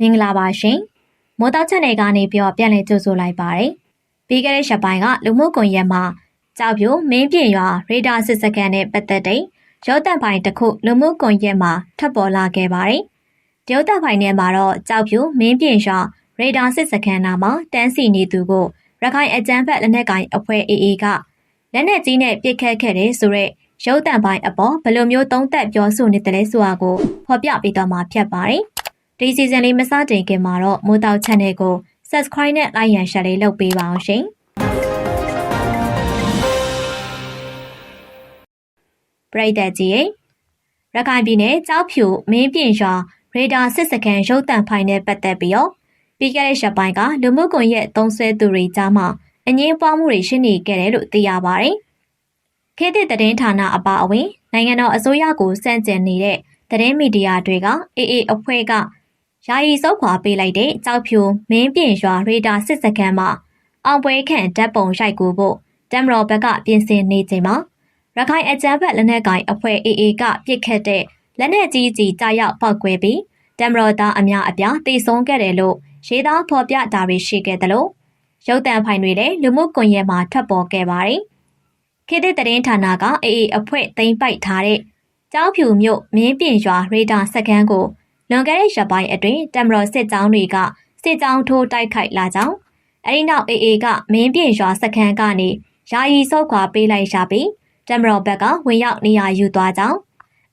မင်္ဂလာပါရှင်။မိုးတောက်ချက်နယ်ကနေပြီးတော့ပြန်လည်ကြိုဆိုလိုက်ပါတယ်။ပြီးခဲ့တဲ့ရက်ပိုင်းကလူမှုကွန်ရက်မှာကြောက်ပြိုမင်းပြင်ရွာရေဒါစစ်စကန်နဲ့ပတ်သက်တဲ့ရုပ်သံပိုင်းတစ်ခုလူမှုကွန်ရက်မှာထပ်ပေါ်လာခဲ့ပါတယ်။ရုပ်သံပိုင်းထဲမှာတော့ကြောက်ပြိုမင်းပြင်ရွာရေဒါစစ်စကန်နာမှာတန်းစီနေသူကိုရခိုင်အကြမ်းဖက်လက်နက်ကိုင်အဖွဲ့ AA ကလက်နက်ကြီးနဲ့ပစ်ခတ်ခဲ့တဲ့ဆိုရက်ရုပ်တံပိုင်းအပေါ်ဘယ်လိုမျိုးသုံးသက်ပြောဆိုနေတယ်လဲဆိုတာကိုဖော်ပြပေးတော့မှာဖြစ်ပါတယ်။ ဒီစီဇန်လေးမစတင်ခင်မှာတော့မိုးတောက် channel ကို subscribe နဲ့ like ရန် share လေးလုပ်ပေးပါအောင်ရှင်။ပရိသတ်ကြီးရေရခိုင်ပြည်နယ်ကြောက်ဖြူမင်းပြင်ရွာရေဒါစစ်စကန်ရုပ်တံဖိုင်နဲ့ပတ်သက်ပြီးတော့ပြီးခဲ့တဲ့ရက်ပိုင်းကလူမှုကွန်ရက်သုံးဆွဲသူတွေကြားမှာအငင်းပွားမှုတွေရှိနေခဲ့တယ်လို့သိရပါတယ်။ခေတ်သစ်သတင်းဌာနအပါအဝင်နိုင်ငံတော်အစိုးရကိုစန့်ကျင်နေတဲ့သတင်းမီဒီယာတွေကအေအေအဖွဲ့က ယာယီစုပ်ခွာပေးလိုက်တဲ့ကြောက်ဖြူမင်းပြင်ရွာရေဒါစစ်စခန်းမှာအောင်ပွဲခန့်ဓာတ်ပုံရိုက်ကူဖို့တမ်မတော်ဘက်ကပြင်ဆင်နေချိန်မှာရခိုင်အကြမ်းဖက်လက်နက်ကိုင်အဖွဲ့အေအေကပြစ်ခတ်တဲ့လက်နက်ကြီးကြီးကြားရောက်ပောက်ကွဲပြီးတမ်မတော်သားအများအပြားတိတ်ဆုံးခဲ့တယ်လို့ရေးသားဖော်ပြတာတွေရှိခဲ့တယ်လို့ရုပ်တံဖိုင်တွေလည်းလူမှုကွန်ရက်မှာထပ်ပေါ်ခဲ့ပါတယ်။ခေတ်သစ်သတင်းဌာနကအေအေအဖွဲ့သိမ်းပိုက်ထားတဲ့ကျောင်းဖြူမြို့မင်းပြင်ရွာရေဒါစကန်ကို လွန်ခဲ့တဲ့ရက်ပိုင်းအတွင်းတမတော်စစ်ကြောင်းတွေကစစ်ကြောင်းထိုးတိုက်ခိုက်လာကြောင်းအဲဒီနောက်အေအေကမင်းပြင်ရွာစကန်ကနေယာယီဆုတ်ခွာပေးလိုက်ရှာပြီးတမတော်ဘက်ကဝင်ရောက်နေရာယူသွားကြောင်း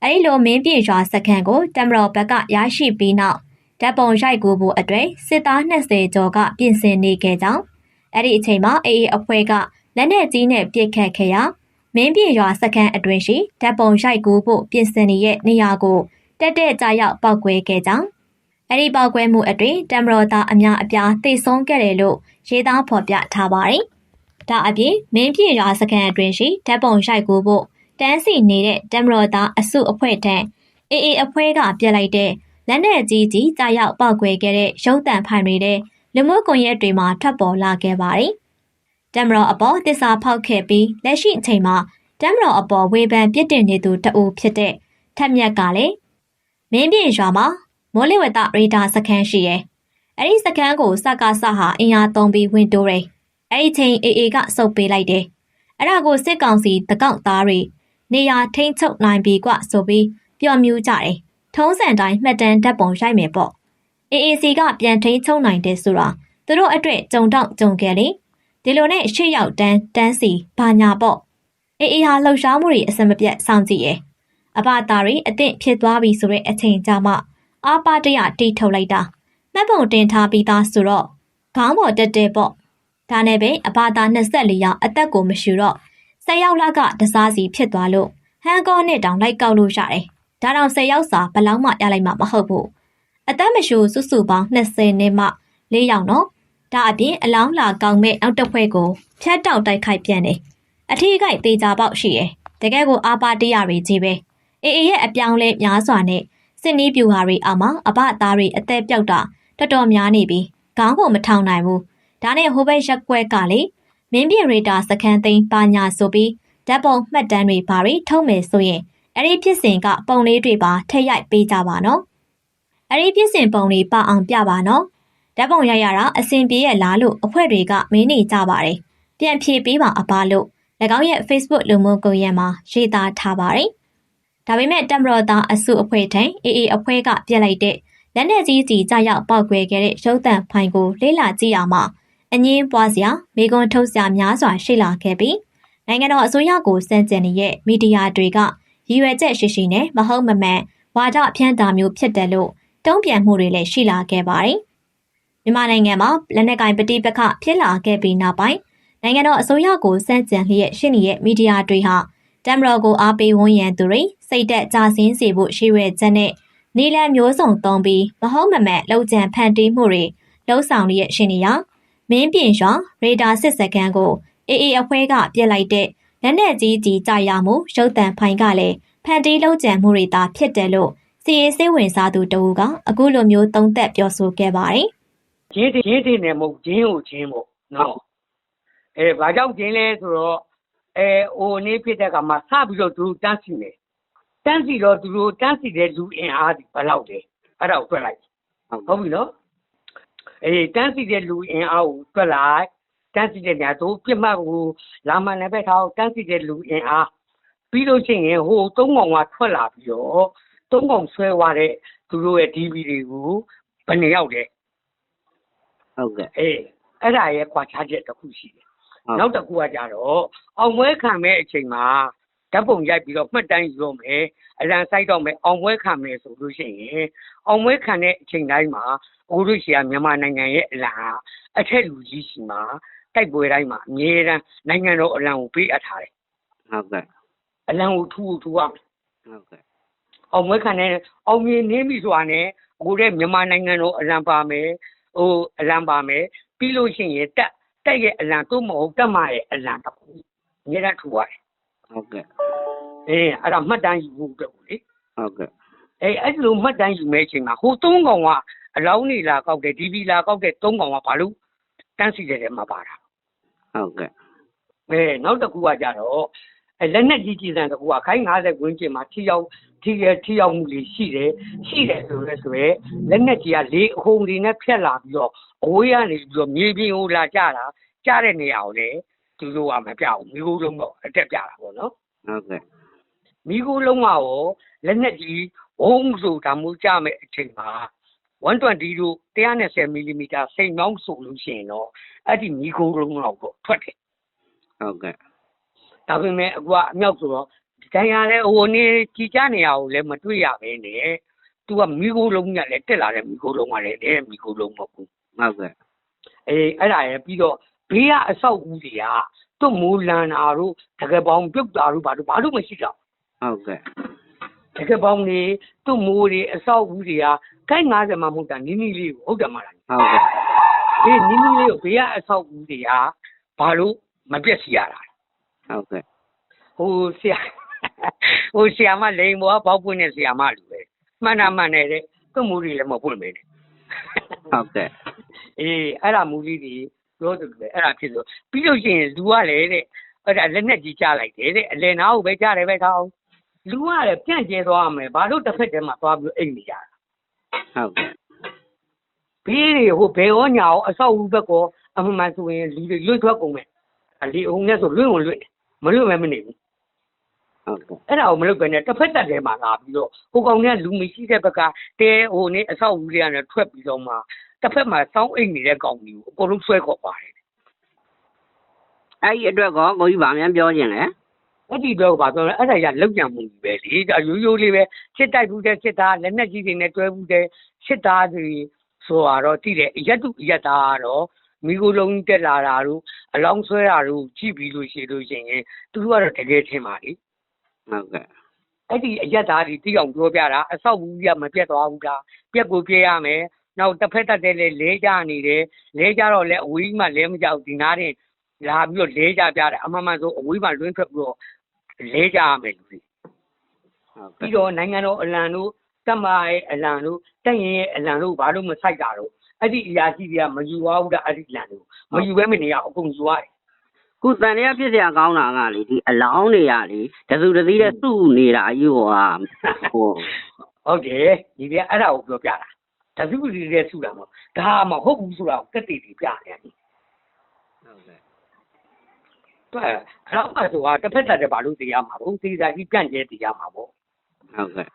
အဲဒီလိုမင်းပြင်ရွာစကန်ကိုတမတော်ဘက်ကရရှိပြီးနောက်ဓာတ်ပုံရိုက်ကူဖို့အတွက်စစ်သား20ကျော်ကပြင်ဆင်နေခဲ့ကြောင်းအဲ့ဒီအချိန်မှာအေအေအဖွဲ့ကလက်နက်ကြီးနဲ့ပစ်ခတ်ခဲ့ရာမင်းပြေရွာစခန်းအတွင်းရှိဓာတ်ပုံရိုက်ကူးဖို့ပြင်ဆင်နေတဲ့နေရာကို တက်တက်ကြရောက်ပောက်ကွဲခဲ့ကြောင်းအဲ့ဒီပောက်ကွဲမှုအတွင်းတမ်မတော်သားအများအပြားတိတ်ဆုံးခဲ့တယ်လို့ရေးသားဖော်ပြထားပါတယ်။ဒါအပြင်မင်းပြေရွာစခန်းအတွင်းရှိဓာတ်ပုံရိုက်ကူးဖို့တန်းစီနေတဲ့တမ်မတော်သားအစုအဖွဲ့ထံအေအေအဖွဲ့ကပြက်လိုက်တဲ့လက်နက်ကြီးကြီးကြားရောက်ပောက်ကွဲခဲ့တဲ့ရုပ်တံဖိုင်တွေတဲ့လူမှုကွန်ရက်တွေမှာထွက်ပေါ်လာခဲ့ပါတယ်။တမ်မတော်အပေါ်တစ္ဆာဖောက်ခဲ့ပြီးလက်ရှိအချိန်မှာတမ်မတော်အပေါ်ဝေဖန်ပြစ်တင်နေသူတအူဖြစ်တဲ့ထက်မြက်ကလည်း မင်းပြင်ရွာမှာမောလင်ဝတရေဒါစခန်းရှိရဲ။အဲ့ဒီစခန်းကိုစကားဆဟာအင်အားသုံးပြီးဝင်တိုးတယ်။အဲ့ဒီချိန်အေအေကစုပ်ပေးလိုက်တယ်။အဲ့ဒါကိုစစ်ကောင်စီတကောက်သားတွေနေရာထိမ့်ချုပ်နိုင်ပြီကဆိုပြီးပျော်မြူးကြတယ်။ထုံးစံတိုင်းမှတ်တမ်းဓာတ်ပုံရိုက်မယ်ပေါ့။ AAC ကပြန်ထိမ့်ချုပ်နိုင်တယ်ဆိုတာသူတို့အတွက်ကြုံတော့ကြုံခဲ့လေ။ဒီလိုနဲ့ရှေ့ရောက်တန်းတန်းစီဘာညာပေါ့။ AA ဟာလှုပ်ရှားမှုတွေအစမပြတ်စောင့်ကြည့်ရယ်။ အဘသားတွေအသင့်ဖြစ်သွားပြီဆိုတဲ့အချိန်ကြမှာအာပါတရတီးထုတ်လိုက်တာမှတ်ပုံတင်ထားပြီးသားဆိုတော့ခေါင်းပေါ်တက်တဲ့ပေါ့ဒါနဲ့ပဲအဘသား24ယောက်အသက်ကိုမရှူတော့10ယောက်လကတစားစီဖြစ်သွားလို့ဟန်ကောနဲ့တောင်လိုက်ကောက်လို့ရတယ်ဒါတောင်10ယောက်စာဘလောက်မှရလိုက်မှာမဟုတ်ဘူးအသက်မရှူစုစုပေါင်း20နဲ့မှ4ယောက်နော်ဒါအပြင်အလောင်းလာကောင်းမဲ့နောက်တစ်ဖွဲ့ကိုဖြတ်တောက်တိုက်ခိုက်ပြန်တယ်။အထီးကိုက်သေးကြပေါက်ရှိတယ်။တကယ်ကိုအာပါတရားတွေကြီးပဲ။ အေအေရဲ့အပြောင်းလဲများစွာနဲ့စစ်နီးပြူဟာတွေအမအဘသားတွေအသက်ပြောက်တာတော်တော်များနေပြီ။ခေါင်းကိုမထောင်နိုင်ဘူး။ဒါနဲ့ဟိုဘက်ရက်ကွက်ကလေမင်းပြရေတာစခန်းသိမ်းပါညာဆိုပြီးဓာတ်ပုံမှတ်တမ်းတွေဘာတွေထုတ်မယ်ဆိုရင်အဲ့ဒီဖြစ်စဉ်ကပုံလေးတွေပါထည့်ရိုက်ပေးကြပါနော်။အဲ့ဒီဖြစ်စဉ်ပုံတွေပအောင်ပြပါနော်ဓာတ်ပုံရိုက်ရတာအဆင်ပြေရဲ့လားလို့အဖွဲ့တွေကမင်းနေကြပါတယ်။ပြန်ဖြေပေးပါအပါလို့၎င်းရဲ့ Facebook လူမှုကွန်ရက်မှာရေးသားထားပါတယ်။ ဒါပေမဲ့တမရောသားအစုအဖွဲ့ထံအေအေအဖွဲ့ကပြက်လိုက်တဲ့လက်နက်ကြီးစီကြောက်ရောက်ပောက်ကွဲခဲ့တဲ့ရုပ်သံဖိုင်ကိုလေ့လာကြည့်ရမှာအငင်းပွားစရာမိကွန်ထုတ်စရာများစွာရှိလာခဲ့ပြီးနိုင်ငံတော်အစိုးရကိုစန့်ကျင်နေတဲ့မီဒီယာတွေကရည်ရွယ်ချက်ရှိရှိနဲ့မဟုတ်မမှန်ဝါဒဖြန့်တာမျိုးဖြစ်တယ်လို့တုံ့ပြန်မှုတွေလည်းရှိလာခဲ့ပါတယ်။မြန်မာနိုင်ငံမှာလက်နက်ကင်ပဋိပက္ခဖြစ်လာခဲ့ပြီးနောက်ပိုင်းနိုင်ငံတော်အစိုးရကိုစန့်ကျင်လျက်ရှိနေတဲ့မီဒီယာတွေဟာ တမ်မတော်ကိုအားပေးဝန်းရံသူတွေစိတ်သက်ကြဆင်းစေဖို့ရှိရဲချက်နဲ့နီလန်မျိုးစုံသုံးပြီးမဟုတ်မမှန်လှုပ်ကြံဖန်တီးမှုတွေလှုပ်ဆောင်ရရှိနေရမင်းပြင်ရွာရေဒါစစ်စကန်ကိုအေအေအဖွဲကပြစ်လိုက်တဲ့လက်နက်ကြီးကြီးကြာရမှုရုပ်တံဖိုင်ကလည်းဖန်တီးလှုပ်ကြံမှုတွေသာဖြစ်တယ်လို့စီရေးစိတ်ဝင်စားသူတဦးကအခုလိုမျိုးသုံးသပ်ပြောဆိုခဲ့ပါတယ်ဂျင်းဂျင်းတင်နေမဟုတ်ဂျင်းကိုဂျင်းပေါ့နော်အဲဘာကြောင့်ဂျင်းလဲဆိုတော့ အဲဟိုနေ့ဖြစ်တဲ့ကမှစပြီးတော့သူတို့တန်းစီနေတန်းစီတော့သူတို့တန်းစီတဲ့လူအင်အားဒီဘယ်လောက်လဲအဲ့ဒါကိုတွက်လိုက်ဟုတ်ပြီနော်အေးတန်းစီတဲ့လူအင်အားကိုတွက်လိုက်တန်းစီတဲ့ညာတို့ပြစ်မှတ်ကိုလာမှန်လည်းပဲထားအောင်တန်းစီတဲ့လူအင်အားပြီးလို့ရှိရင်ဟိုသုံးကောင်ကထွက်လာပြီးတော့သုံးကောင်ဆွဲသွားတဲ့သူတို့ရဲ့ DV တွေကိုဘယ်နှစ်ယောက်လဲဟုတ်ကဲ့အေးအဲ့ဒါရဲ့ခွာခြားချက်တစ်ခုရှိတယ်ဟုတ် နောက်တစ်ခုကကြတော့အောင်ပွဲခံမဲ့အချိန်မှာဓာတ်ပုံရိုက်ပြီးတော့မှတ်တမ်းယူတော့မယ်အလံဆိုင်တော့မယ်အောင်ပွဲခံမယ်ဆိုလို့ရှိရင်အောင်ပွဲခံတဲ့အချိန်တိုင်းမှာအိုလို့ရှိရမြန်မာနိုင်ငံရဲ့အလံဟာအထက်လူကြီးရှိမှာတိုက်ပွဲတိုင်းမှာအမြဲတမ်းနိုင်ငံတော်အလံကိုပေးအပ်ထားတယ်ဟုတ်ကဲ့အလံကိုထူထူရမယ်ဟုတ်ကဲ့အောင်ပွဲခံတဲ့အောင်မြင်နေပြီဆိုတာနဲ့ဟိုတဲ့မြန်မာနိုင်ငံတော်အလံပါမယ်ဟိုအလံပါမယ်ပြီးလို့ရှိရင်တက် တက်ရဲ့အလံသို့မဟုတ်တက်မရဲ့အလံတစ်ခုအများအားထူရတယ်ဟုတ်ကဲ့အေးအဲ့ဒါမှတ်တမ်းယူဖို့အတွက်ကိုလေဟုတ်ကဲ့အေးအဲ့ဒီလိုမှတ်တမ်းယူမဲ့အချိန်မှာဟိုသုံးကောင်ကအလောင်းနေလာကောက်တယ်ဒီဗီလာကောက်တဲ့သုံးကောင်ကဘာလို့တန်းစီတဲ့ထဲမှာပါတာဟုတ်ကဲ့အဲနောက်တစ်ခုကကြတော့အဲလက်နဲ့ကြီးကြီးစံတစ်ခုကခိုင်း90ဝန်းကျင်မှာထိရောက် ထိရထိရောက်မှုလေးရှိတယ်ရှိတယ်ဆိုရဲဆိုရဲလက်နဲ့ကြီးကလေအဟုန်တွေနဲ့ဖြတ်လာပြီးတော့အဝေးကနေပြီးတော့မြေပြင်ကိုလာကြတာကြတဲ့နေရာကိုလေသူတို့ကမပြဘူးမျိုးလုံးတော့အတက်ပြတာပေါ့နော်ဟုတ်ကဲ့မိခိုးလုံးကရောလက်နက်ကြီးဘုံဆိုတာမျိုးကြမဲ့အချိန်မှာ120တို့120မီလီမီတာစိန်မောင်းဆိုလို့ရှိရင်တော့အဲ့ဒီမိခိုးလုံးတော့ထွက်တယ်ဟုတ်ကဲ့ဒါပေမဲ့အခုကအမြောက်ဆိုတော့ ဒဏ်ရာလဲဟိုနေကြည်ကြနေရအောင်လည်းမတွေ့ရပဲနဲ့သူကမိခိုးလုံးကလည်းတက်လာတဲ့မိခိုးလုံးကလည်းတဲ့မိခိုးလုံးမဟုတ်ဘူးဟုတ်ကဲ့အေးအဲ့ဒါရဲ့ပြီးတော့ဘေးကအဆောက်အဦတွေကသူ့မူလန်တာတို့တကယ်ပေါင်းပြုတ်တာတို့ဘာလို့ဘာလို့မရှိတော့ဟုတ်ကဲ့တကယ်ပေါင်းနေသူ့မိုးတွေအဆောက်အဦတွေကကိုက်90မှမဟုတ်တာနီးနီးလေးကိုဟုတ်တယ်မလားဟုတ်ကဲ့အေးနီးနီးလေးကိုဘေးကအဆောက်အဦတွေကဘာလို့မပြက်စီရတာလဲဟုတ်ကဲ့ဟိုဆရာ ဟိုဆရာမလိန်ဘောကဘောက်ပွင့်တဲ့ဆရာမလူပဲမှန်တာမှန်တယ်တဲ့သူ့မိုးတွေလည်းမပွင့်ပဲတဲ့ဟုတ်ကဲ့အေးအဲ့ဒါမူကြီးတွေပြောတယ်လေအဲ့ဒါဖြစ်လို့ပြီးလို့ရှိရင်လူကလည်းတဲ့အဲ့ဒါလက်နဲ့ကြီးချလိုက်တယ်တဲ့အလယ်နားကိုပဲကြားတယ်ပဲကောင်းလူကလည်းပြန့်ကျဲသွားရမယ်ဘာလို့တစ်ဖက်တည်းမှာသွားပြီးအိတ်နေကြတာဟုတ်ကဲ့ဘေးတွေဟိုဘယ်ရောညာရောအဆောက်အဦဘက်ကောအမှန်မှန်ဆိုရင်လူတွေလွတ်ထွက်ကုန်မယ်အလီအောင်နဲ့ဆိုလွတ်ဝင်လွတ်တယ်မလွတ်မဲမနေဘူးဟုတ်ကဲ့ အဲ့ဒါကိုမလုပ်ပဲနဲ့တစ်ဖက်တက်ထဲမှာလာပြီးတော့ဟိုကောင်ကလူမရှိတဲ့ဘက်ကတဲဟိုနေအဆောက်အဦတွေကလည်းထွက်ပြီးတော့မှတစ်ဖက်မှာစောင်းအိတ်နေတဲ့ကောင်ကြီးကိုအကုန်လုံးဆွဲခေါ်ပါတယ်အဲ့ဒီအတွက်ကောကိုကြီးဗာမြန်ပြောခြင်းလဲအဲ့ဒီတော့ဘာပြောလဲအဲ့ဒါရလောက်ကြံမှုကြီးပဲလေဒါရိုးရိုးလေးပဲစစ်တိုက်ဘူးတဲ့စစ်သားလက်နက်ကြီးတွေနဲ့တွဲဘူးတဲ့စစ်သားတွေဆိုတော့တည်တယ်ရက်တုရက်သားကတော့မိကိုယ်လုံးတက်လာတာတို့အလောင်းဆွဲတာတို့ကြည့်ပြီးလို့ရှိလို့ရှိရင်သူတို့ကတော့တကယ်ထင်ပါလေ ဟုတ်ကဲ့အဲ့ဒီအရက်သားတွေတိအောင်ပြောပြတာအဆောက်ဘူးကြီးကမပြတ်သွားဘူးလားပြက်ကိုပြဲရမယ်နောက်တစ်ဖက်တက်တဲ့လဲလဲကြနေတယ်လဲကြတော့လဲအဝေးကြီးမှလဲမကြောက်ဒီနားတင်လာပြီးတော့လဲကြပြတယ်အမှန်မှန်ဆိုအဝေးမှလွင်းထွက်ပြီးတော့လဲကြရမယ်လူတွေဟုတ်ကဲ့ပြီးတော့နိုင်ငံတော်အလံတို့တက်မရဲ့အလံတို့တက်ရင်ရဲ့အလံတို့ဘာလို့မဆိုင်တာတော့အဲ့ဒီအရာရှိတွေကမယူသွားဘူးတာအဲ့ဒီလံတို့မယူဘဲမနေရအောင်အကုန်ယူရတယ် ခုတန်တရားဖြစ်စရာကောင်းတာကလေဒီအလောင်းတွေကလေတစုတစည်းနဲ့စုနေတာကြီးဟိုဟာဟိုဟုတ်တယ်ဒီပြအဲ့ဒါကိုပြောပြတာတစုတစည်းနဲ့စုတာမဟုတ်ဒါမှဟုတ်ဘူးဆိုတာကိုတက်တည်တည်ပြတယ်ဟုတ်ကဲ့တော်အဲ့တော့အဲ့ဒါကတစ်ဖက်တက်တယ်ဘာလို့သိရမှာဘုံသိစားကြီးပြန့်ကျဲသိရမှာပေါ့ဟုတ်ကဲ့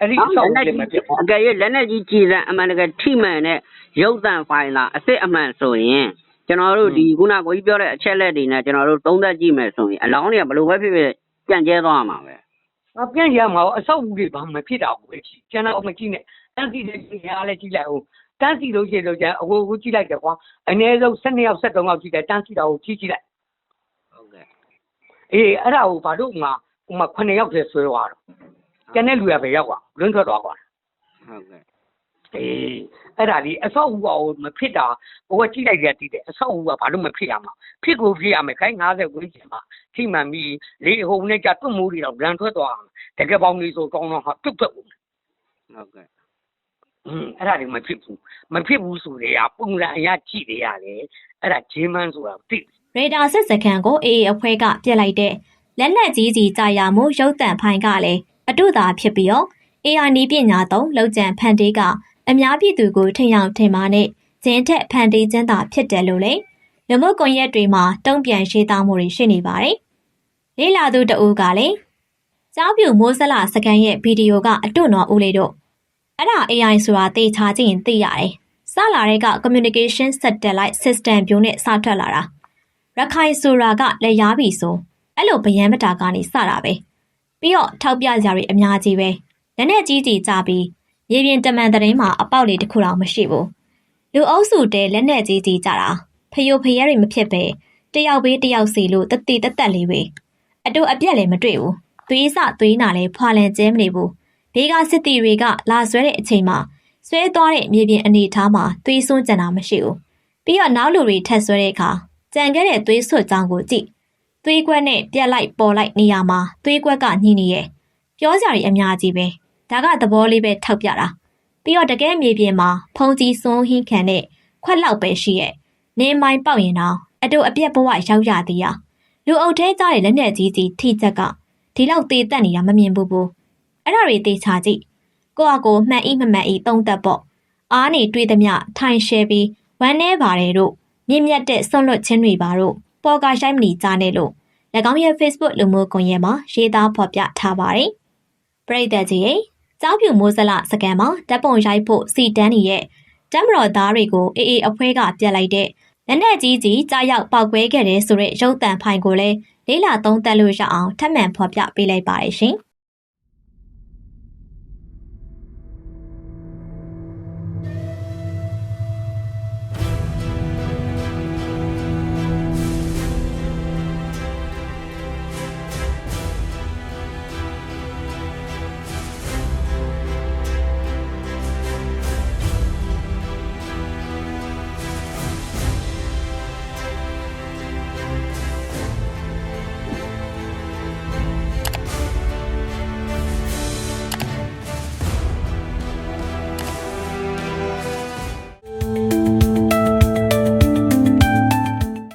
အဲ့ဒီဆောင်းလေးမဖြစ်ဘူးအကယ်၍လက်နဲ့ကြီးကြည်စံအမှန်တကယ်ထိမှန်တဲ့ရုပ်သံဖိုင်လာအစ်စ်အမှန်ဆိုရင် ကျွန်တော်တို့ဒီခုနကိုကြီးပြောတဲ့အချက်လက်တွေနဲ့ကျွန်တော်တို့သုံးသပ်ကြည့်မယ်ဆိုရင်အလောင်းတွေကဘလို့ပဲဖြစ်ဖြစ်ကြံ့ကျဲသွားမှာပဲ။အပြန့်ရမှာအဆောက်အဦတွေဘာမှဖြစ်တာကိုပဲကျွန်တော်အမကြည့်နဲ့တန်းစီတဲ့ကြီးရလဲကြည့်လိုက်ဦးတန်းစီလို့ရှိလို့ကျန်အဝကိုကြည့်လိုက်တယ်ကွာအနည်းဆုံး12ရောက်13ရောက်ကြည့်တယ်တန်းစီတာကိုကြည့်ကြည့်လိုက်ဟုတ်ကဲ့အေးအဲ့ဒါကိုဘာလို့ငါဟိုမှာ9ရောက်တယ်ဆွဲသွားတော့ကျန်တဲ့လူကပဲရောက်သွားလွန်းထွက်သွားကွာဟုတ်ကဲ့ အေးအဲ့ဒါလေးအဆောက်အဦကမဖြစ်တာဟိုကကြည့်လိုက်ရတည်တယ်အဆောက်အဦကဘာလို့မဖြစ်ရမှာဖြစ်ကိုဖြစ်ရမယ်ခိုင်း90ဝန်းကျင်မှာထိမှန်ပြီးလေဟိုနဲ့ကြတွတ်မိုးတွေတော့လန်ထွက်သွားအောင်တကယ်ပေါင်းလေးဆိုကောင်းတော့ဟာတွတ်တွတ်ဘူးဟုတ်ကဲ့อืมအဲ့ဒါလေးမဖြစ်ဘူးမဖြစ်ဘူးဆိုလေပုံစံအရကြည့်နေရတယ်အဲ့ဒါဂျင်းမန်းဆိုတာသိရေဒါစစ်စခန်းကို AA အဖွဲ့ကပြစ်လိုက်တဲ့လက်နက်ကြီးစီကြာရမှုရုပ်တံဖိုင်ကလည်းအတုသာဖြစ်ပြီးတော့ AR နီးပညာသုံးလောက်ကျန်ဖန်တေးက အများပြည်သူကိုထိန်အောင်ထင်မာနဲ့ဂျင်းထက်ဖန်တီးခြင်းသာဖြစ်တယ်လို့လည်းလူမှုကွန်ရက်တွေမှာတုံ့ပြန်ရှင်းသားမှုတွေရှိနေပါတယ်။လေးလာသူတအူးကလည်းကြောက်ပြူမိုးစလစကန်ရဲ့ဗီဒီယိုကအတွန့်တော်ဦးလေးတို့အဲ့ဒါ AI ဆိုတာသိချာကြည့်ရင်သိရတယ်။စလာတဲ့က communication satellite system ပြိုးနဲ့စထွက်လာတာ။ရခိုင်ဆိုတာကလက်ရားပြီဆိုအဲ့လိုဗယံမတာကနေစတာပဲ။ပြီးတော့ထောက်ပြကြရအများကြီးပဲ။လက်နဲ့ကြီးကြီးကြပြီး ရေပြင်တမန်တရင်မှာအပေါက်လေးတစ်ခုတော့မရှိဘူး။လူအုပ်စုတဲလက်နဲ့ကြီးကြီးကြတာဖယိုဖယဲတွေမဖြစ်ပဲတယောက်ဘေးတယောက်စီလို့တတိတသက်လေးပဲ။အတူအပြက်လည်းမတွေ့ဘူး။သွေးစသွေးနာလည်းဖွာလန်ကျဲမနေဘူး။ဘေးကစစ်တီတွေကလာဆွဲတဲ့အချိန်မှာဆွဲသွားတဲ့မြေပြင်အနေထားမှာသွေးစွန်းကြံတာမရှိဘူး။ပြီးတော့နောက်လူတွေထက်ဆွဲတဲ့အခါကြံခဲ့တဲ့သွေးဆွတ်ကြောင်းကိုကြည့်။သွေးကွက်နဲ့ပြက်လိုက်ပေါ်လိုက်နေရမှာသွေးကွက်ကညှိနေရဲ့။ပြောကြရည်အများကြီးပဲ။ ဒါကသဘောလေးပဲထောက်ပြတာ။ပြီးတော့တကယ်မြေပြင်မှာဖုံကြီးစွန်းဟင်းခံတဲ့ခွက်လောက်ပဲရှိရဲ့။နေမိုင်းပေါက်ရင်တော့အတူအပြက်ဘဝရောက်ရသေးရ။လူအုပ်ထဲကြတဲ့လက်နဲ့ကြီးကြီးထိချက်ကဒီလောက်သေးတက်နေတာမမြင်ဘူးဘူး။အဲ့ဒါတွေသေချာကြည့်။ကိုယ့်အကိုမှန်ဤမမှန်ဤသုံးသက်ပေါ့။အားနေတွေးသမျှထိုင်ရှဲပြီးဝမ်းနေပါတယ်တို့မြင့်မြတ်တဲ့ဆွန့်လွတ်ခြင်းတွေပါတို့ပေါ်ကရှိုင်းမနီကြားနေလို့၎င်းရဲ့ Facebook လူမှုကွန်ရက်မှာရေးသားဖော်ပြထားပါတယ်။ပရိသတ်ကြီးရဲ့ ကြောက်ဖြူမိုးစလစကန်မှာဓာတ်ပုံရိုက်ဖို့စီတန်းနေရဲ့တမ်မတော်သားတွေကိုအေးအေးအဖွဲကပြက်လိုက်တဲ့လက်နက်ကြီးကြီးကြားရောက်ပောက်ကွဲခဲ့တဲ့ဆိုတဲ့ရုပ်တံဖိုင်ကိုလည်းလေးလာသုံးသက်လို့ရအောင်ထပ်မံဖော်ပြပေးလိုက်ပါတယ်ရှင်။